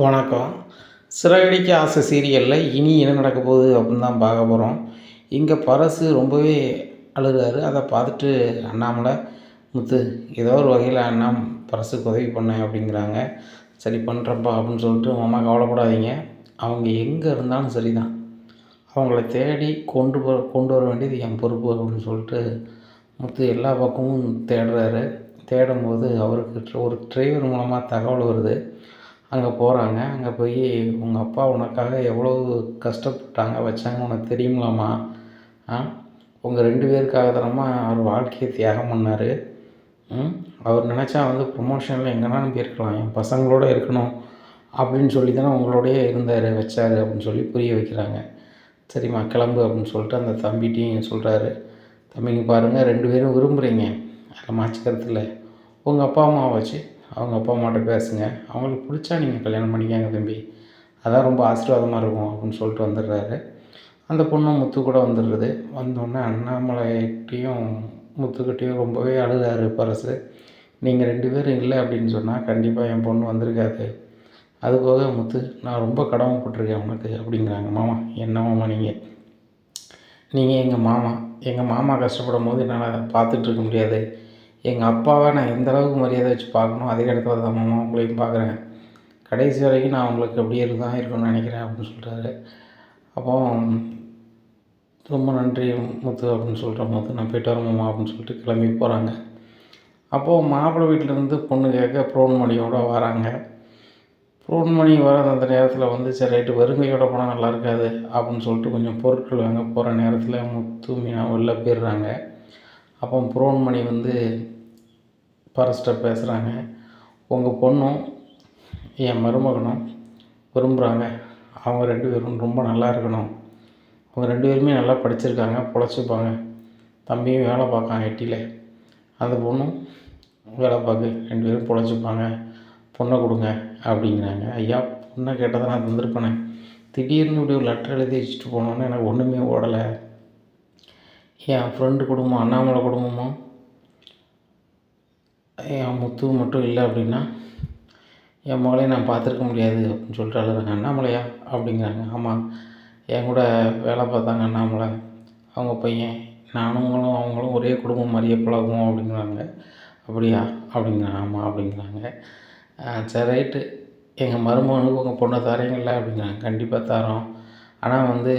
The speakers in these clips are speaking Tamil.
வணக்கம். சிறகடிக்க ஆசை சீரியலில் இனி என்ன நடக்க போகுது அப்படின்னு தான் பார்க்க போகிறோம் இங்கே பரசு ரொம்பவே அழுகிறாரு. அதை பார்த்துட்டு அண்ணாமலை முத்து ஏதோ ஒரு வகையில் அண்ணா பரசுக்கு உதவி பண்ணேன் அப்படிங்கிறாங்க. சரி பண்ணுறப்பா அப்படின்னு சொல்லிட்டு மாமா கவலைப்படாதீங்க. அவங்க எங்கே இருந்தாலும் சரி தான் அவங்கள தேடி கொண்டு போ கொண்டு வர வேண்டியது என் பொறுப்பு அப்படின்னு சொல்லிட்டு முத்து எல்லா பக்கமும் தேடுறாரு. தேடும்போது அவருக்கு ஒரு டிரைவர் மூலமாக தகவல் வருது. அங்கே போகிறாங்க அங்கே போய் உங்கள் அப்பா உனக்காக எவ்வளோ கஷ்டப்பட்டாங்க வச்சாங்க உனக்கு தெரியுங்களாம்மா ஆ? உங்கள் ரெண்டு பேருக்காக தானம்மா அவர் வாழ்க்கையை தியாகம் பண்ணார். அவர் நினச்சா வந்து ப்ரொமோஷனில் எங்கேனாலும் போயிருக்கலாம் என் பசங்களோட இருக்கணும் அப்படின்னு சொல்லி தானே உங்களோடயே இருந்தார் வச்சார் அப்படின்னு சொல்லி புரிய வைக்கிறாங்க. சரிம்மா கிளம்பு அப்படின்னு சொல்லிட்டு அந்த தம்பிகிட்டையும் சொல்கிறாரு தம்பிங்க பாருங்கள் ரெண்டு பேரும் விரும்புகிறீங்க அதில் மாற்றிக்கிறது உங்கள் அப்பா அம்மாவை வச்சு அவங்க அப்பா அம்மாட்ட பேசுங்க. அவங்களுக்கு பிடிச்சா நீங்கள் கல்யாணம் பண்ணிக்கங்க தம்பி. அதான் ரொம்ப ஆசீர்வாதமாக இருக்கும் அப்படின்னு சொல்லிட்டு வந்துடுறாரு. அந்த பொண்ணும் முத்து கூட வந்துடுறது. வந்தோடனே அண்ணாமலைகிட்டையும் முத்துக்கிட்டேயும் ரொம்பவே அழுதாரு பரசு நீங்கள் ரெண்டு பேரும் இல்லை அப்படின்னு சொன்னால் கண்டிப்பாக என் பொண்ணு வந்திருக்காது. அதுபோக முத்து நான் ரொம்ப கடமைப்பட்டிருக்கேன் உனக்கு அப்படிங்கிறாங்க. மாமா என்ன மாமா நீங்கள் நீங்கள் எங்கள் மாமா? எங்கள் மாமா கஷ்டப்படும் போது என்னால் பார்த்துட்ருக்க முடியாது. எங்கள் அப்பாவை நான் எந்த அளவுக்கு மரியாதை வச்சு பார்க்கணும் அதே இடத்துல தான் மாமா உங்களையும் பார்க்குறேன். கடைசி வரைக்கும் நான் உங்களுக்கு அப்படியே தான் இருக்கணும்னு நினைக்கிறேன் அப்படின்னு சொல்கிறாரு அப்போ ரொம்ப நன்றி முத்து அப்படின்னு சொல்கிற முத்து நான் போயிட்டு வரேன் மாமா அப்படின்னு சொல்லிட்டு கிளம்பி போகிறாங்க அப்போது மாப்பிள்ளை வீட்டிலேருந்து பொண்ணு கேட்க ப்ரோன்மணியோட வராங்க. ப்ரோன்மணி வர அந்த நேரத்தில் வந்து சரி ரைட்டு வருங்கையோட போனால் நல்லா இருக்காது அப்படின்னு சொல்லிட்டு கொஞ்சம் பொருட்கள் வாங்க போகிற நேரத்தில் முத்து மீனா வெளில போயிடுறாங்க. அப்போ ப்ரோன்மணி வந்து ஃபாரஸ்டர் பேசுகிறாங்க உங்கள் பொண்ணும் என் மருமகனும் விரும்புகிறாங்க அவங்க ரெண்டு பேரும் ரொம்ப நல்லா இருக்கணும். அவங்க ரெண்டு பேருமே நல்லா படிச்சிருக்காங்க பொழைச்சிப்பாங்க. தம்பியும் வேலை பார்க்கான் எட்டியில் அந்த பொண்ணும் வேலை பார்க்கு ரெண்டு பேரும் பொழைச்சிப்பாங்க. பொண்ணை கொடுங்க அப்படிங்கிறாங்க. ஐயா பொண்ணை கேட்டதை நான் தந்திருப்பேனே. திடீர்னு இப்படி ஒரு லெட்டர் எழுதி வச்சுட்டு போனோன்னு எனக்கு ஒன்றுமே ஓடலை. என் ஃப்ரெண்டு குடும்பம் அண்ணாமலை குடும்பமும் என் முத்து மட்டும் இல்லை அப்படின்னா என் மகளையும் நான் பார்த்துருக்க முடியாது அப்படின்னு சொல்லிட்டு அழுகிறாங்க அண்ணாமலையா அப்படிங்கிறாங்க. ஆமாம் என் கூட வேலை பார்த்தாங்க. அண்ணாமலை அவங்க பையன். நானுங்களும் அவங்களும் ஒரே குடும்பம் மாதிரியே பழகுவோம் அப்படிங்கிறாங்க. அப்படியா? அப்படிங்கிறாங்க. ஆமாம் அப்படிங்கிறாங்க. சரி ரைட்டு. எங்கள் மருமகனுக்கு உங்கள் பொண்ணை தரீங்கள அப்படிங்கிறாங்க. கண்டிப்பாக தரோம். ஆனால் வந்து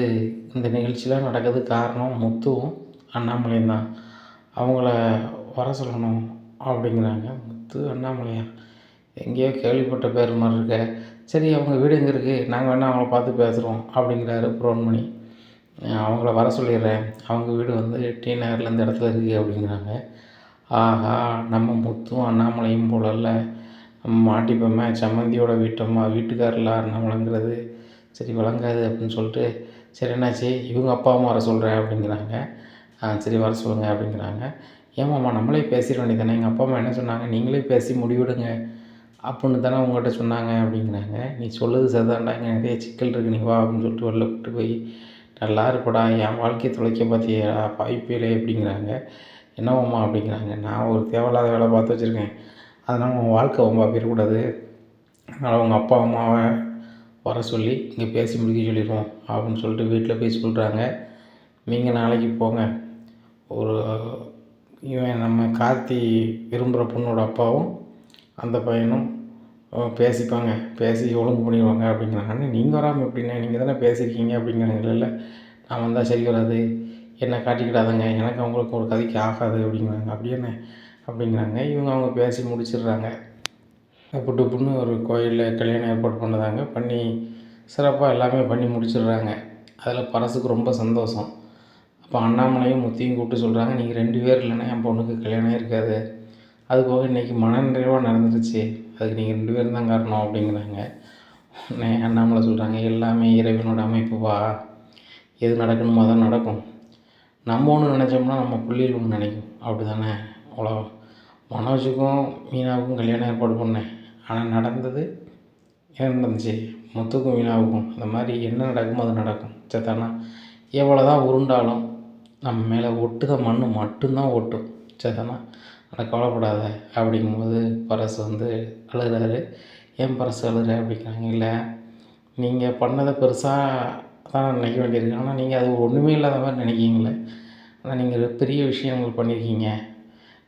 இந்த நிகழ்ச்சிலாம் நடக்கிறது காரணம் முத்துவும் அண்ணாமலையும் தான். அவங்கள வர சொல்லணும். அப்படிங்கிறாங்க. முத்து அண்ணாமலையா? எங்கேயோ கேள்விப்பட்ட பேர் மாதிரி இருக்க. சரி அவங்க வீடு எங்கே இருக்குது நாங்கள் வேணால் அவங்கள பார்த்து பேசுகிறோம் அப்படிங்கிறாரு புரோன்மணி. அவங்கள வர சொல்லிடுறேன். அவங்க வீடு வந்து டி நகரில் இந்த இடத்துல இருக்குது அப்படிங்கிறாங்க. ஆஹா நம்ம முத்தும் அண்ணாமலையும் போலல்ல நம்ம மாட்டிப்போமே சம்மந்தியோட வீட்டம்மா வீட்டுக்காரில் அண்ணாமலைங்கிறது. சரி விளங்காது அப்படின்னு சொல்லிட்டு சரி என்னாச்சு? இவங்க அப்பா அம்மா வர சொல்கிறேன் அப்படிங்கிறாங்க. ஆ சரி வர சொல்லுங்கள் அப்படிங்கிறாங்க. ஏமாம்மா நம்மளே பேசிட வேண்டியதானே எங்கள் அப்பா அம்மா என்ன சொன்னாங்க? நீங்களே பேசி முடிவிடுங்க. அப்புடின்னு தானே உங்கள்கிட்ட சொன்னாங்க அப்படிங்கிறாங்க. நீ சொல்லுது சரிதான்டா இங்கே நிறைய சிக்கல் இருக்குது நீ வா அப்படின்னு சொல்லிட்டு வெளில கூப்பிட்டு போய் நல்லா இருப்படா என் வாழ்க்கையை தொலைக்க பார்த்தியா வாய்ப்பே அப்படிங்கிறாங்க. என்னவாம்மா அப்படிங்கிறாங்க. நான் ஒரு தேவையில்லாத வேலை பார்த்து வச்சுருக்கேன். அதனால் உன் வாழ்க்கை ரொம்ப போயிடக்கூடாது. அதனால் உங்கள் அப்பா அம்மாவை வர சொல்லி இங்கே பேசி முடிக்க சொல்லிடுவோம் அப்படின்னு சொல்லிட்டு வீட்டில் போய் சொல்கிறாங்க நீங்கள் நாளைக்கு போங்க. ஒரு இவன் நம்ம கார்த்தி விரும்புகிற பொண்ணோட அப்பாவும் அந்த பையனும் பேசிப்பாங்க. பேசி ஒழுங்கு பண்ணிடுவாங்க அப்படிங்கிறாங்க நீங்கள் வராமல் எப்படிண்ணே? நீங்கள் தானே பேசியிருக்கீங்க அப்படிங்கிறாங்க. இல்லை நான் வந்தால் சரி வராது. என்னை காட்டிக்கிடாதங்க. எனக்கு அவங்களுக்கு ஒரு கதைக்கு ஆகாது அப்படிங்கிறாங்க. அப்படியே அப்படிங்கிறாங்க. இவங்க அவங்க பேசி முடிச்சிடுறாங்க. புட்டு புண்ணு ஒரு கோயிலில் கல்யாணம் ஏற்பாடு பண்ணுறாங்க பண்ணி சிறப்பாக எல்லாமே பண்ணி முடிச்சிடுறாங்க. அதில் பரசுக்கு ரொம்ப சந்தோஷம். அப்போ அண்ணாமலையும் முத்தியும் கூப்பிட்டு சொல்கிறாங்க நீங்கள் ரெண்டு பேர் இல்லைன்னா என் பொண்ணுக்கு கல்யாணம் இருக்காது. அது போக இன்றைக்கி மனநிறைவாக நடந்துருச்சு. அதுக்கு நீங்கள் ரெண்டு பேரும் தான் காரணம் அப்படிங்கிறாங்க. உடனே அண்ணாமலை சொல்கிறாங்க எல்லாமே இறைவனோட அமைப்புப்பா. எது நடக்கணுமோ தான் நடக்கும். நம்ம ஒன்று நினச்சோம்னா நம்ம பிள்ளைகள் ஒன்று நினைக்கும். அப்படி தானே அவ்வளோ மனோஜுக்கும் மீனாவுக்கும் கல்யாணம் ஏற்பாடு பண்ணேன் ஆனால் நடந்தது என்ன நடந்துச்சு? முத்துக்கும் மீனாவுக்கும். அந்த மாதிரி என்ன நடக்குமோ அது நடக்கும். சத்தானா எவ்வளோ தான் உருண்டாலும் நம்ம மேலே ஒட்டுகிற மண் மட்டும்தான் ஒட்டும். சரிதானா ஆனால் கவலைப்படாத அப்படிங்கும்போது பரசு வந்து அழுகிறாரு. ஏன் பரசு அழுகிற அப்படிங்கிறாங்க இல்லை நீங்கள் பண்ணதை பெருசாக தான் நினைக்க வேண்டியிருக்கு. ஆனால் நீங்கள் அது ஒன்றுமே இல்லாத மாதிரி நினைக்கிங்களே ஆனால் நீங்கள் பெரிய விஷயங்கள் பண்ணியிருக்கீங்க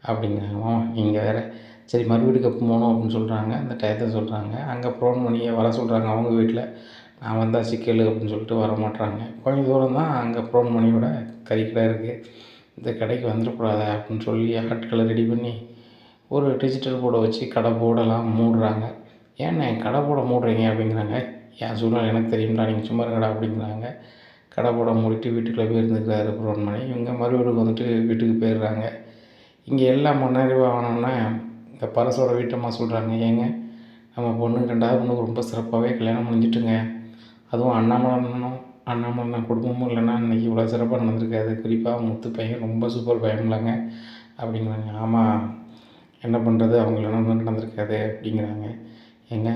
அப்படிங்கிறாங்க. நீங்கள் வேறு சரி மறு வீட்டுக்கு போகணும்? அப்படின்னு சொல்கிறாங்க அந்த டயத்தை சொல்கிறாங்க அங்கே ஃபோன் பண்ணி வர சொல்கிறாங்க அவங்க வீட்டில். நான் வந்தால் சிக்கல் அப்படின்னு சொல்லிட்டு வர மாட்டுறாங்க கொஞ்சம் தூரம் தான் அங்கே ஃபோன் பண்ணி கறிக்கடை இருக்குது இந்த கடைக்கு வந்துடக்கூடாது அப்படின்னு சொல்லி ஆட்களை ரெடி பண்ணி ஒரு டிஜிட்டல் போர்டை வச்சு கடை போர்டெல்லாம் மூடுறாங்க. ஏண்ணே கடை போர்டை மூடுறீங்க அப்படிங்கிறாங்க. என் சூழ்நிலை எனக்கு தெரியும்டா நீங்கள் சும்மா கடை அப்படிங்கிறாங்க. கடை போர்டை மூடிட்டு வீட்டுக்குள்ளே போயிருந்துருக்காரு இருந்துக்கிறாரு இவங்க மறுபடியும் வந்துட்டு வீட்டுக்கு போயிடுறாங்க. இங்கே எல்லாம் முன்னறிவு ஆனோன்னே இந்த பரசோட வீட்டம்மா சொல்கிறாங்க ஏங்க நம்ம பொண்ணு ரெண்டாவது பொண்ணுக்கு ரொம்ப சிறப்பாகவே கல்யாணம் முடிஞ்சிட்டுங்க. அதுவும் அண்ணாமலை அண்ணாமலன் குடும்பமும் இல்லைன்னா இன்றைக்கி இவ்வளோ சிறப்பாக நடந்திருக்காது. குறிப்பாக முத்து பையன் ரொம்ப சூப்பர் பையன்லாங்க அப்படிங்கிறாங்க. ஆமாம் என்ன பண்ணுறது அவங்கள இல்லைன்னா நடந்திருக்காது அப்படிங்கிறாங்க. ஏங்க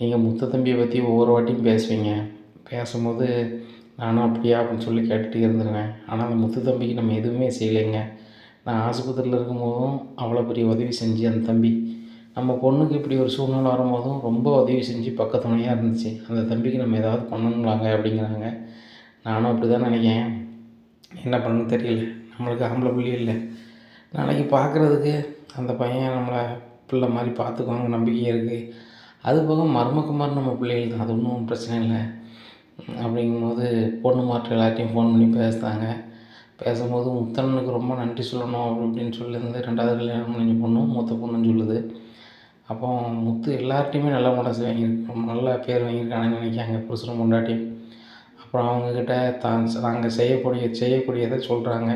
நீங்கள் முத்து தம்பியை பற்றி ஒவ்வொரு வாட்டியும் பேசுவீங்க. பேசும்போது நானும் அப்படியா அப்படின்னு சொல்லி கேட்டுகிட்டே இருந்துருவேன் ஆனால் அந்த முத்து தம்பிக்கு நம்ம எதுவுமே செய்யலைங்க. நான் ஆஸ்பத்திரியில் இருக்கும்போதும் அவ்வளோ பெரிய உதவி செஞ்சு அந்த தம்பி நம்ம பொண்ணுக்கு இப்படி ஒரு சூழ்நிலை வரும்போதும் ரொம்ப உதவி செஞ்சு பக்கத்துணையாக இருந்துச்சு. அந்த தம்பிக்கு நம்ம ஏதாவது பண்ணணுங்களாங்க அப்படிங்கிறாங்க. நானும் அப்படி தான் நினைக்கிறேன். என்ன பண்ணணும்னு தெரியல. நம்மளுக்கு ஆம்பளை பிள்ளை இல்லை. நாளைக்கு பார்க்குறதுக்கு அந்த பையன் நம்மளை பிள்ளை மாதிரி பார்த்துக்குவாங்க நம்பிக்கை இருக்குது அது போக மர்மக்குமார் நம்ம பிள்ளைகள் தான். அது ஒன்றும் பிரச்சனை இல்லை. அப்படிங்கும்போது பொண்ணு மாற்ற எல்லாத்தையும் ஃபோன் பண்ணி பேசுகிறாங்க பேசும்போது முத்தண்ணனுக்கு ரொம்ப நன்றி சொல்லணும் அப்படி இப்படின்னு சொல்லியிருந்து ரெண்டாவது கல்யாணம் முடிஞ்ச பொண்ணும் மூத்த பொண்ணுன்னு சொல்லுது. அப்போ முத்து எல்லார்ட்டையுமே நல்ல மனசு வாங்கியிருக்கு நல்ல பேர் வாங்கியிருக்காங்கன்னு நினைக்காங்க புருஷனும் பொண்டாட்டியும். அப்புறம் அவங்கக்கிட்ட தான் நாங்கள் செய்யக்கூடிய செய்யக்கூடியதை சொல்கிறாங்க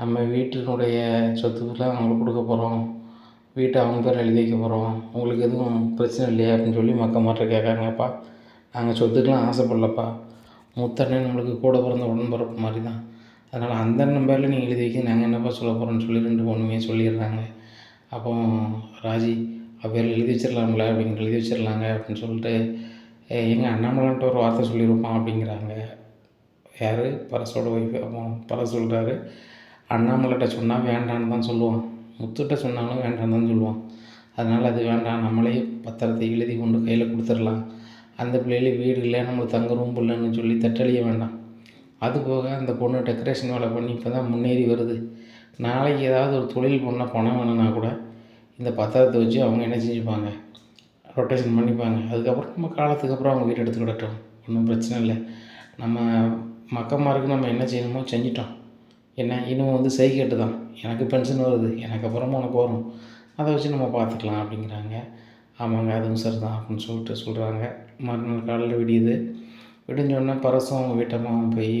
நம்ம வீட்டினுடைய சொத்துக்களை அவங்களுக்கு கொடுக்க போகிறோம் வீட்டை அவங்க பேர் எழுதி வைக்க போகிறோம் உங்களுக்கு எதுவும் பிரச்சனை இல்லையா அப்படின்னு சொல்லி மக்க மாற்ற கேட்காங்கப்பா நாங்கள் சொத்துக்கெலாம் ஆசைப்படலப்பா. முத்தண்ணன் நம்மளுக்கு கூட பிறந்த உடன்பிறப்பு மாதிரி தான் அதனால் அந்த அண்ணன் பேரில் நீங்கள் எழுதி வைக்க நாங்கள் என்னப்பா சொல்ல போகிறோன்னு சொல்லி ரெண்டு பொண்ணுமே சொல்லிடுறாங்க. அப்போ ராஜி அவ எழுதி வச்சிடலாம்ல அப்படின்னு எழுதி வச்சிடலாங்க அப்படின்னு சொல்லிட்டு எங்கள் அண்ணாமலைன்ட்டு ஒரு வார்த்தை சொல்லியிருப்பான் அப்படிங்கிறாங்க. யார்? பரசோட ஒய்ஃபு அப்போ பரஸ் சொல்கிறாரு அண்ணாமலைகிட்ட சொன்னால் வேண்டான்னு தான் சொல்லுவான். முத்துகிட்ட சொன்னாலும் வேண்டான்னு தான் சொல்லுவான். அதனால் அது வேண்டாம். நம்மளே பத்திரத்தை எழுதி கொண்டு கையில் கொடுத்துடலாம். அந்த பிள்ளைகளே வீடு இல்லை நம்மளுக்கு தங்க ரூம் இல்லைன்னு சொல்லி தட்டழிய வேண்டாம். அது போக அந்த பொண்ணு டெக்கரேஷன் வேலை பண்ணி இப்போ தான் முன்னேறி வருது. நாளைக்கு ஏதாவது ஒரு தொழில் பண்ணால் பணம் வேணும்னா கூட இந்த பத்திரத்தை வச்சு அவங்க என்ன செஞ்சுப்பாங்க? ரொட்டேஷன் பண்ணிப்பாங்க. அதுக்கப்புறம் நம்ம காலத்துக்கு அப்புறம் அவங்க வீடு எடுத்துக்கிடட்டும் ஒன்றும் பிரச்சனை இல்லை. நம்ம மக்கமாருக்கு நம்ம என்ன செய்யணுமோ செஞ்சிட்டோம். என்ன? இன்னும் வந்து செய்கட்டு தான். எனக்கு பென்ஷன் வருது. எனக்கு அப்புறமா உனக்கு வரும். அதை வச்சு நம்ம பார்த்துக்கலாம் அப்படிங்கிறாங்க. ஆமாங்க அதுவும் சரி தான் அப்படின்னு சொல்லிட்டு சொல்கிறாங்க மறுநாள் காலையில் விடியுது. விடிஞ்சோடனே பரசும் அவங்க வீட்டம்மாவும் போய்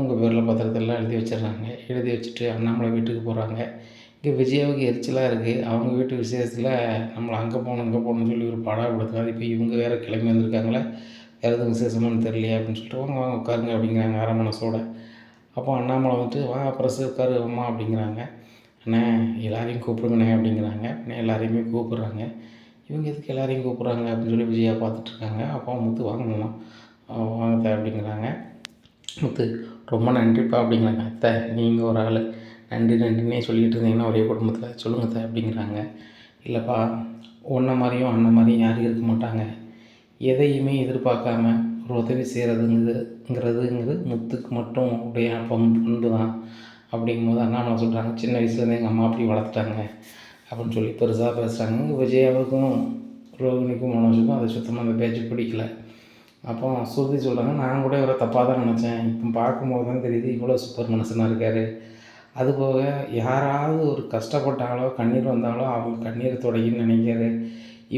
உங்கள் பேரில் பத்திரத்தெல்லாம் எழுதி வச்சிடுறாங்க. எழுதி வச்சுட்டு அண்ணாமலை வீட்டுக்கு போகிறாங்க இங்கே விஜயாவுக்கு எரிச்சலாக இருக்குது அவங்க வீட்டு விசேஷத்தில் நம்மளை அங்கே போகணும் இங்கே போகணும்னு சொல்லி ஒரு பாடம் கொடுத்தாது இப்போ இவங்க வேறு கிளம்பி வந்திருக்காங்களே வேறு எதுவும் விசேஷமானு தெரியலையே அப்படின்னு சொல்லிட்டு வாங்க வாங்க உட்காருங்க அப்படிங்கிறாங்க அரை மனசோட அப்போ அண்ணாமலை வந்துட்டு வா பிரசு உட்காரு அம்மா அப்படிங்கிறாங்க. அண்ணே எல்லாரையும் கூப்பிடுங்கண்ணே அப்படிங்கிறாங்க. அண்ணே எல்லாரையுமே கூப்பிட்றாங்க. இவங்க எதுக்கு எல்லாரையும் கூப்பிட்றாங்க? அப்படின்னு சொல்லி விஜயா பார்த்துட்ருக்காங்க. அப்பா முத்து வாங்கணும் வாங்க அப்படிங்கிறாங்க. முத்து ரொம்ப நன்றிப்பா அப்படிங்கிறாங்க. அத்தை நீங்கள் ஒரு ஆள். நன்றி நன்றினே சொல்லிகிட்டு இருந்தீங்கன்னா ஒரே குடும்பத்தில் சொல்லுங்கள் சார் அப்படிங்கிறாங்க. இல்லைப்பா ஒன்றை மாதிரியும் அண்ணன் மாதிரியும் யாரும் இருக்க மாட்டாங்க. எதையுமே எதிர்பார்க்காம ஒரு உதவி செய்கிறதுங்கிறதுங்கிறது முத்துக்கு மட்டும் உடைய பண்பு பண்பு தான் அப்படிங்கும்போது அண்ணாமலை சொல்கிறாங்க சின்ன வயசுலேருந்து எங்கள் அம்மா அப்படி வளர்த்துட்டாங்க அப்படின்னு சொல்லி பெருசாக பேசுகிறாங்க விஜயாவுக்கும் ரோகிணிக்கும் மனோஜுக்கும் அதை சுத்தமாக அந்த பேச்சு பிடிக்கல. அப்போ சுருதி சொல்கிறாங்க நான் கூட இவரை தப்பாக தான் நினச்சேன். இப்போ பார்க்கும்போது தான் தெரியுது இவ்வளோ சூப்பர் மனுஷனாக இருக்கார். அதுபோக யாராவது ஒரு கஷ்டப்பட்டாலோ கண்ணீர் வந்தாலோ அவங்க கண்ணீரை துடைக்கணும்னு நினைக்கிறாரு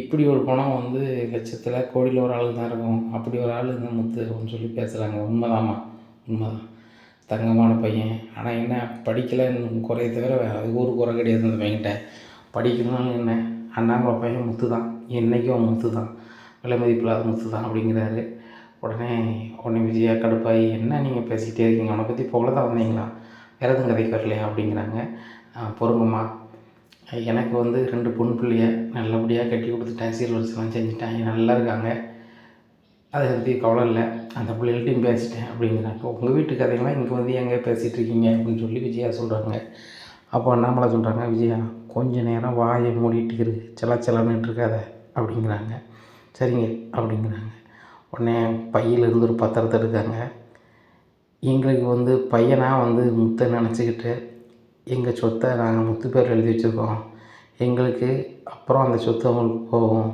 இப்படி ஒரு பணம் வந்து லட்சத்தில் கோடியில் ஒரு ஆள் தான் இருக்கும். அப்படி ஒரு ஆள் இந்த முத்து அப்படின்னு சொல்லி பேசுகிறாங்க உண்மைதாம்மா. உண்மைதான். தங்கமான பையன். ஆனால் என்ன படிக்கலைன்னு குறைய தவிர அது ஒரு குறை கிடையாது அந்த பையன்கிட்ட. படிக்கணும்னு என்ன? அண்ணாமலை பையன் முத்து தான் என்றைக்கும் அவன் முத்து தான் விலை மதிப்பில்லாத முத்து தான் அப்படிங்கிறாரு. உடனே உடனே விஜயா கடுப்பாகி என்ன நீங்கள் பேசிக்கிட்டே இருக்கீங்க? அவனை பற்றி புகழ தான் வந்தீங்களா? வேறு எதுவும் அப்படிங்கிறாங்க. பொறுங்கம்மா எனக்கு வந்து ரெண்டு பொண்ணு பிள்ளைய நல்லபடியாக கட்டி கொடுத்துட்டேன். சீர்வரிசெல்லாம் செஞ்சுட்டேன். நல்லா இருக்காங்க. அதை பற்றி கவலை இல்லை. அந்த பிள்ளைகள்ட்டையும் பேசிட்டேன் அப்படிங்கிறாங்க. உங்கள் வீட்டு கதைகள்லாம் இங்கே வந்து எங்கே பேசிகிட்டு இருக்கீங்க அப்படின்னு சொல்லி விஜயா சொல்கிறாங்க அப்போ அண்ணாமலை சொல்கிறாங்க விஜயா கொஞ்ச நேரம் வாயை மூடிட்டு இரு. செல செலன்னுட்டு இருக்காத. அப்படிங்கிறாங்க. சரிங்க அப்படிங்கிறாங்க. உடனே பையிலேருந்து ஒரு பத்திரத்தை எடுக்காங்க. எங்களுக்கு வந்து பையனாக வந்து முத்தை நினச்சிக்கிட்டு எங்கள் சொத்தை நாங்கள் முத்து பேர் எழுதி வச்சுருக்கோம். எங்களுக்கு அப்புறம் அந்த சொத்து அவங்களுக்கு போகும்.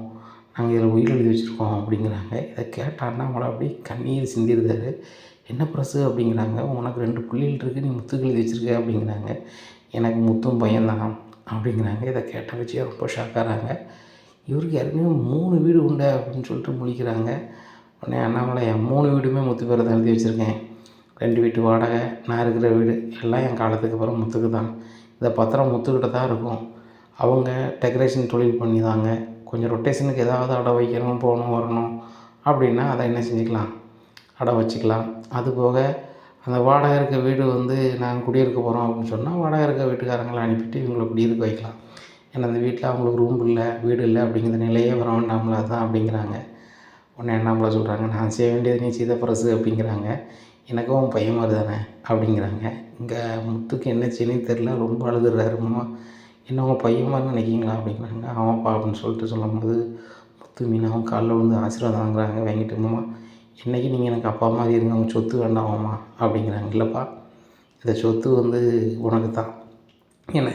நாங்கள் இதில் உயிர் எழுதி வச்சுருக்கோம் அப்படிங்கிறாங்க. இதை கேட்ட அண்ணாமலை அப்படியே கண்ணீர் சிந்திருந்தார் என்ன ப்ரெஸ்ஸு அப்படிங்கிறாங்க. உனக்கு ரெண்டு பிள்ளைகள் இருக்குது நீ முத்துக்கு எழுதி வச்சுருக்க அப்படிங்கிறாங்க. எனக்கு முத்தும் பையன்தான் அப்படிங்கிறாங்க. இதை கேட்ட வச்சு ரொம்ப ஷாக்காகிறாங்க இவருக்கு யாருமே மூணு வீடு உண்டு அப்படின்னு சொல்லிட்டு முழிக்கிறாங்க. உடனே அண்ணாமலை என் மூணு வீடுமே முத்து பேரை தான் எழுதி வச்சுருக்கேன். ரெண்டு வீட்டு வாடகை நான் இருக்கிற வீடு எல்லாம் என் காலத்துக்கு அப்புறம் முத்துக்கு தான். இந்த பத்திரம் முத்துக்கிட்ட தான் இருக்கும். அவங்க டெக்கரேஷன் தொழில் பண்ணி தாங்க கொஞ்சம் ரொட்டேஷனுக்கு ஏதாவது அடை வைக்கணும் போகணும் வரணும் அப்படின்னா அதை என்ன செஞ்சுக்கலாம்? அடை வச்சுக்கலாம். அது போக அந்த வாடகை இருக்க வீடு வந்து நாங்கள் குடியிருக்க போகிறோம் அப்படின்னு சொன்னால் வாடகை இருக்க வீட்டுக்காரங்களை அனுப்பிட்டு இவங்களை குடியிருக்க வைக்கலாம். ஏன்னா அந்த வீட்டில் அவங்களுக்கு ரூம் இல்லை வீடு இல்லை அப்படிங்கிற நிலையே வர வேண்டாம்ல அதுதான் அப்படிங்கிறாங்க. உடனே அண்ணாமலை சொல்கிறாங்க நான் செய்ய வேண்டியது நீ செய்த பரசு அப்படிங்கிறாங்க. எனக்கும் உன் பையன் மாதிரி தானே அப்படிங்கிறாங்க. இங்கே முத்துக்கு என்ன தெரில ரொம்ப அழுதுறாரு. மாமா என்ன உங்கள் பையன் மாதிரி நினைக்கிங்களா அப்படிங்கிறாங்க. ஆமாப்பா அப்படின்னு சொல்லிட்டு சொல்லும்போது முத்து மீனாவும் காலைல விழுந்து ஆசீர்வாதம் வாங்குறாங்க. வாங்கிட்டு மாமா இன்றைக்கி நீங்கள் எனக்கு அப்பா மாதிரி இருங்க. உங்கள் சொத்து வேண்டாமாம்மா அப்படிங்கிறாங்க. இல்லைப்பா இந்த சொத்து வந்து உனக்கு தான். என்ன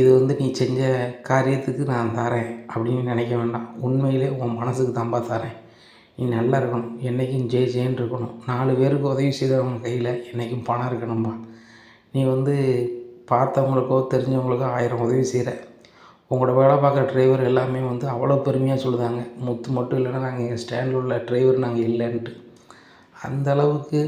இது வந்து நீ செஞ்ச காரியத்துக்கு நான் தரேன் அப்படின்னு நினைக்க வேண்டாம். உண்மையிலே உன் மனசுக்கு தான்ப்பா தரேன். நீ நல்லா இருக்கணும் என்றைக்கும் ஜெய் ஜெயின்னு இருக்கணும். நாலு பேருக்கு உதவி செய்தவங்க கையில் என்றைக்கும் பணம் இருக்கணும்பா. நீ வந்து பார்த்தவங்களுக்கோ தெரிஞ்சவங்களுக்கோ ஆயிரம் உதவி செய்கிற உங்களோட வேலை பார்க்குற டிரைவர் எல்லாமே வந்து அவ்வளோ பெருமையாக சொல்லுதாங்க. முத்து மட்டும் இல்லைன்னா நாங்கள் எங்கள் ஸ்டாண்டில் உள்ள டிரைவர் நாங்கள் இல்லைன்ட்டு. அந்த அளவுக்கு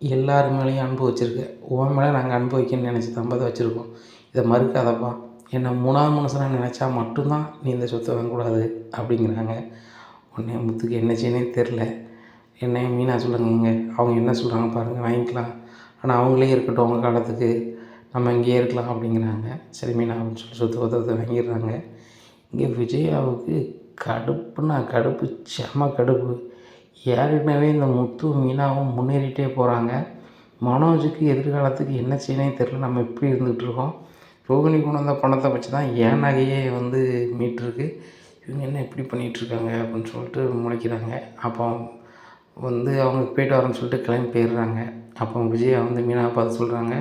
எல்லார் மேலேயும் அனுபவிச்சிருக்கு உன் மேலே நாங்கள் அனுபவிக்கணும்னு நினச்சி தம்பதை வச்சுருக்கோம். இதை மறுக்காதப்பா. என்னை மூணாவது மனுஷனாக நினச்சா மட்டும்தான் நீ இந்த சொத்தை வாங்கக்கூடாது அப்படிங்கிறாங்க. உடனே முத்துக்கு என்ன செய்யனே தெரில. என்ன மீனா சொல்லுங்க அவங்க என்ன சொல்கிறாங்க பாருங்கள் வாங்கிக்கலாம். ஆனால் அவங்களே இருக்கட்டும் அவங்க காலத்துக்கு. நம்ம இங்கேயே இருக்கலாம் அப்படிங்கிறாங்க. சரி மீனா அப்படின்னு சொல்லி சொத்து பத்திரத்தை வாங்கிடுறாங்க. இங்கே விஜயாவுக்கு கடுப்புனா கடுப்பு செம கடுப்பு. ஏற்கனவே இந்த முத்து மீனாவும் முன்னேறிட்டே போகிறாங்க மனோஜுக்கு எதிர்காலத்துக்கு என்ன செய்யணும் தெரில. நம்ம எப்படி இருந்துகிட்ருக்கோம் ரோகிணி கொண்டு வந்த பணத்தை வச்சு தான் ஏன் நகையே வந்து மீட்டிருக்கு. இவங்க என்ன இப்படி பண்ணிகிட்ருக்காங்க அப்படின்னு சொல்லிட்டு முளைக்கிறாங்க. அப்போ வந்து அவங்க போய்ட்டு வரேன்னு சொல்லிட்டு கிளம்பி போயிடுறாங்க. அப்போ விஜயா வந்து மீனா பார்த்து சொல்கிறாங்க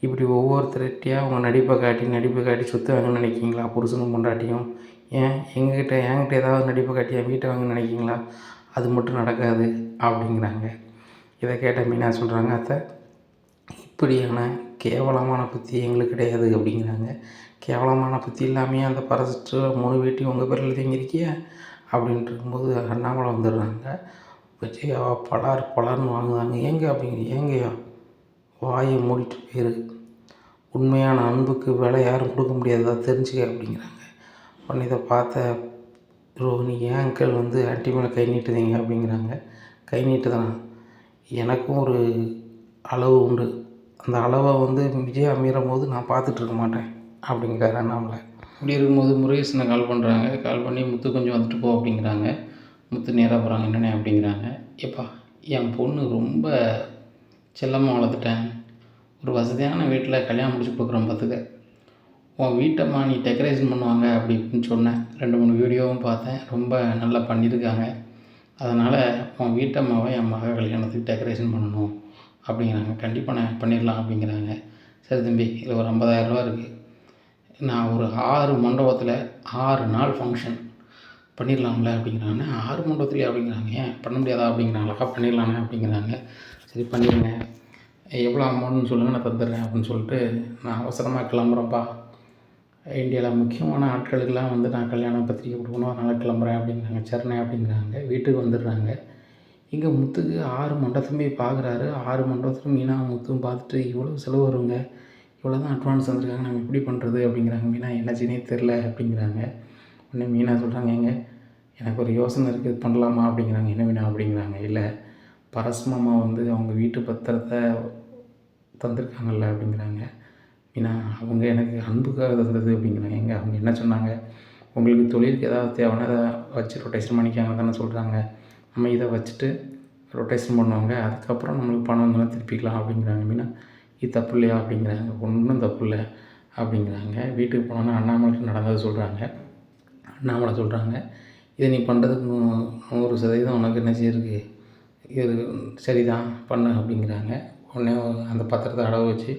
இப்படி ஒவ்வொருத்தர்கிட்டையாக அவங்க நடிப்பை காட்டி நடிப்பை காட்டி சொத்து வாங்கன்னு நினைக்கிங்களா புருஷனும் பொண்டாட்டியும். ஏன்? எங்ககிட்ட என்கிட்ட ஏதாவது நடிப்பை காட்டி என் வீட்டை வாங்கன்னு நினைக்கிங்களா அது மட்டும் நடக்காது அப்படிங்கிறாங்க. இதை கேட்ட மீனா சொல்கிறாங்க அத்தை இப்படியான கேவலமான புத்தி எங்களுக்கு கிடையாது அப்படிங்கிறாங்க. கேவலமான புத்தி இல்லாமையே அந்த பரசிட்டு மூணு வீட்டையும் உங்கள் பேரில் தங்கியிருக்கிய? அப்படின்ட்டு இருக்கும்போது அண்ணாமலை வந்துடுறாங்க. விஜயாவா பலார் பலார்னு வாங்குவாங்க ஏங்க அப்படிங்க ஏங்கய்யா வாயை மூடிட்டு போயிரு. உண்மையான அன்புக்கு விலை யாரும் கொடுக்க முடியாதா தெரிஞ்சுக்க அப்படிங்கிறாங்க. உடனே இதை பார்த்த ரோஹினி ஏன் அங்கிள் வந்து ஆண்டி மேலே கை நீட்டுதீங்க அப்படிங்கிறாங்க. கை நீட்டுதான் எனக்கும் ஒரு அளவு உண்டு. அந்த அளவை வந்து விஜயா மீறும் போது நான் பார்த்துட்ருக்க மாட்டேன். அப்படிங்கிறாரு அண்ணாமலை இப்படி இருக்கும்போது முருகேசனை கால் பண்ணுறாங்க கால் பண்ணி முத்து கொஞ்சம் வந்துட்டு போ அப்படிங்கிறாங்க. முத்து நேராக போகிறாங்க என்னண்ணே? அப்படிங்கிறாங்க. ஏப்பா என் பொண்ணு ரொம்ப செல்லமாக வளர்த்துட்டேன். ஒரு வசதியான வீட்டில் கல்யாணம் முடிச்சு கொடுக்குறோம் பார்த்துக்க. உன் வீட்டம்மா நீ டெக்கரேஷன் பண்ணுவாங்க அப்படி இப்படின்னு சொன்னேன். ரெண்டு மூணு வீடியோவும் பார்த்தேன். ரொம்ப நல்லா பண்ணியிருக்காங்க. அதனால் உன் வீட்டம்மாவை என் மக கல்யாணத்துக்கு டெக்கரேஷன் பண்ணணும். அப்படிங்கிறாங்க. கண்டிப்பாக நான் பண்ணிடலாம் அப்படிங்கிறாங்க. சரி தம்பி இதில் ஒரு ஐம்பதாயிரரூவா இருக்குது நான் ஒரு ஆறு மண்டபத்தில் ஆறு நாள் ஃபங்க்ஷன் பண்ணிடலாம்ல அப்படிங்கிறாங்க. ஆறு மண்டபத்துலேயே அப்படிங்கிறாங்க. ஏன்? பண்ண முடியாதா அப்படிங்கிறாங்களா பண்ணிடலாண்ணே அப்படிங்கிறாங்க. சரி பண்ணிடுங்க. எவ்வளோ அமௌண்ட்னு சொல்லுங்கள் நான் தந்துடுறேன் அப்படின்னு சொல்லிட்டு நான் அவசரமாக கிளம்புறேன்ப்பா. இந்தியாவில் முக்கியமான ஆட்களுக்கெல்லாம் வந்து நான் கல்யாணம் பத்திரிக்கை கொடுக்கணும் அதனால் கிளம்புறேன் அப்படிங்கிறாங்க. சரிண்ணே அப்படிங்கிறாங்க. வீட்டுக்கு வந்துடுறாங்க. இங்கே முத்துக்கு ஆறு மண்டபத்துமே பார்க்குறாரு ஆறு மண்டபத்துலையும் மீனா முத்தும் பார்த்துட்டு இவ்வளோ செலவு வருங்க. இவ்வளோ தான் அட்வான்ஸ் வந்திருக்காங்க. நம்ம எப்படி பண்ணுறது அப்படிங்கிறாங்க. மீனா என்ன செய்யனே தெரில அப்படிங்கிறாங்க. உடனே மீனா சொல்கிறாங்க ஏங்க எனக்கு ஒரு யோசனை இருக்குது பண்ணலாமா? அப்படிங்கிறாங்க. என்ன மீனா? அப்படிங்கிறாங்க. இல்லை பரஸ்மம்மா வந்து அவங்க வீட்டு பத்திரத்தை தந்திருக்காங்கல்ல அப்படிங்கிறாங்க. மீனா அவங்க எனக்கு அன்புக்காக தந்தது அப்படிங்கிறாங்க. எங்கே அவங்க என்ன சொன்னாங்க? உங்களுக்கு தொழிலுக்கு ஏதாவது தேவைன்னா அதை வச்சு ரொட்டேஷன் பண்ணிக்காங்க தானே சொல்கிறாங்க நம்ம இதை வச்சுட்டு ரொட்டேஷன் பண்ணுவாங்க. அதுக்கப்புறம் நம்மளுக்கு பணம் வந்தாலும் திருப்பிக்கலாம் அப்படிங்கிறாங்க. மீனா இது தப்பு இல்லையா அப்படிங்கிறாங்க ஒன்றும் தப்பு இல்லை அப்படிங்கிறாங்க. வீட்டுக்கு போனோன்னா அண்ணாமலைக்கு நடந்ததை சொல்கிறாங்க அண்ணாமலை சொல்கிறாங்க இதை நீ பண்ணுறதுக்கு நூ நூறு சதவீதம் உனக்கு என்ன செய்யிருக்கு இது சரிதான் பண்ணு அப்படிங்கிறாங்க. உடனே அந்த பத்திரத்தை அடவு வச்சு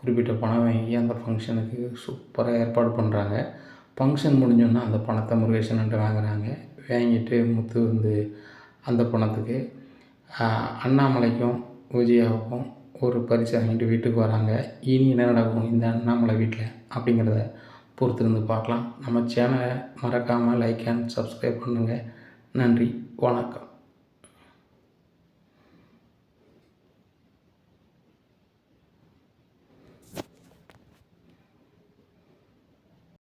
குறிப்பிட்ட பணம் வாங்கி அந்த ஃபங்க்ஷனுக்கு சூப்பராக ஏற்பாடு பண்ணுறாங்க ஃபங்க்ஷன் முடிஞ்சோடனே அந்த பணத்தை முருகேசன்ட்டு வாங்குறாங்க. வாங்கிட்டு முத்து வந்து அந்த பணத்துக்கு அண்ணாமலைக்கும் விஜயாவுக்கும் ஒரு பரிசு வாங்கிட்டு வீட்டுக்கு வராங்க. இனி என்ன நடக்கும்? இந்த அண்ணாமலை வீட்டில் அப்படிங்கிறத பொறுத்திருந்து பார்க்கலாம். நம்ம சேனலை மறக்காமல் லைக் அண்ட் சப்ஸ்கிரைப் பண்ணுங்கள் நன்றி. வணக்கம்.